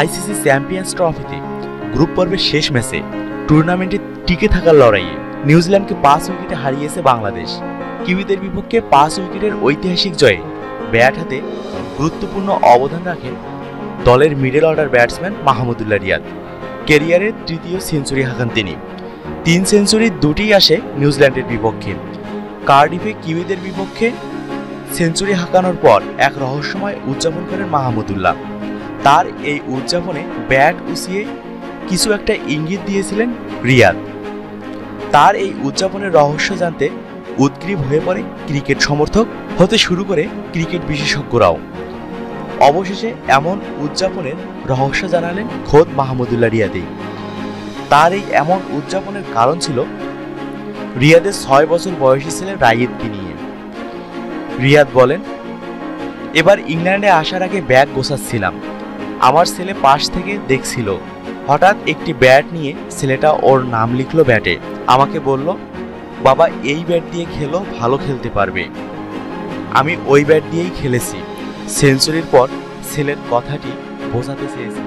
ICC champions ট্রফিতে group পর্বের শেষ ম্যাচে টুর্নামেন্টে টিকে থাকার লড়াইয়ে নিউজিল্যান্ডকে পাঁচ উইকেটে হারিয়েছে বাংলাদেশ। কিউইদের বিপক্ষে পাঁচ উইকেটের ঐতিহাসিক জয়ে ব্যাট হাতে গুরুত্বপূর্ণ অবদান রাখেন দলের middle order batsman Mahmudullah Riyad. ক্যারিয়ারের তৃতীয় সেঞ্চুরি হাঁকান তিনি। তিন সেঞ্চুরি দুটিই আসে নিউজিল্যান্ডের বিপক্ষে। কার্ডিফে কিউইদের বিপক্ষে সেঞ্চুরি হাঁকানোর পর এক রহস্যময় উদযাপন করেন মাহমুদুল্লাহ। তার এই উদযাপনে ব্যাট উসিয়ে কিছু একটা ইঙ্গিত দিয়েছিলেন রিয়াদ। তার এই উদযাপনের রহস্য জানতে উদ্গ্রীব হয়ে পড়ে ক্রিকেট সমর্থক হতে শুরু করে ক্রিকেট বিশেষজ্ঞরাও। অবশেষে এমন উদযাপনের রহস্য জানালেন খোদ মাহমুদুল্লাহ রিয়াদেই তার এই এমন উদযাপনের কারণ ছিল রিয়াদের ছয় বছর বয়সী ছেলে রাইয়েদকে নিয়ে। রিয়াদ বলেন, এবার ইংল্যান্ডে আসার আগে ব্যাগ গোছাচ্ছিলাম। আমার ছেলে পাশ থেকে দেখছিল। হঠাৎ একটি ব্যাট নিয়ে ছেলেটা ওর নাম লিখলো ব্যাটে আমাকে বলল, বাবা, এই ব্যাট দিয়ে খেলো, ভালো খেলতে পারবে। আমি ওই ব্যাট দিয়েই খেলেছি। সেঞ্চুরির পর ছেলের কথাটি বোঝাতে চেয়েছি।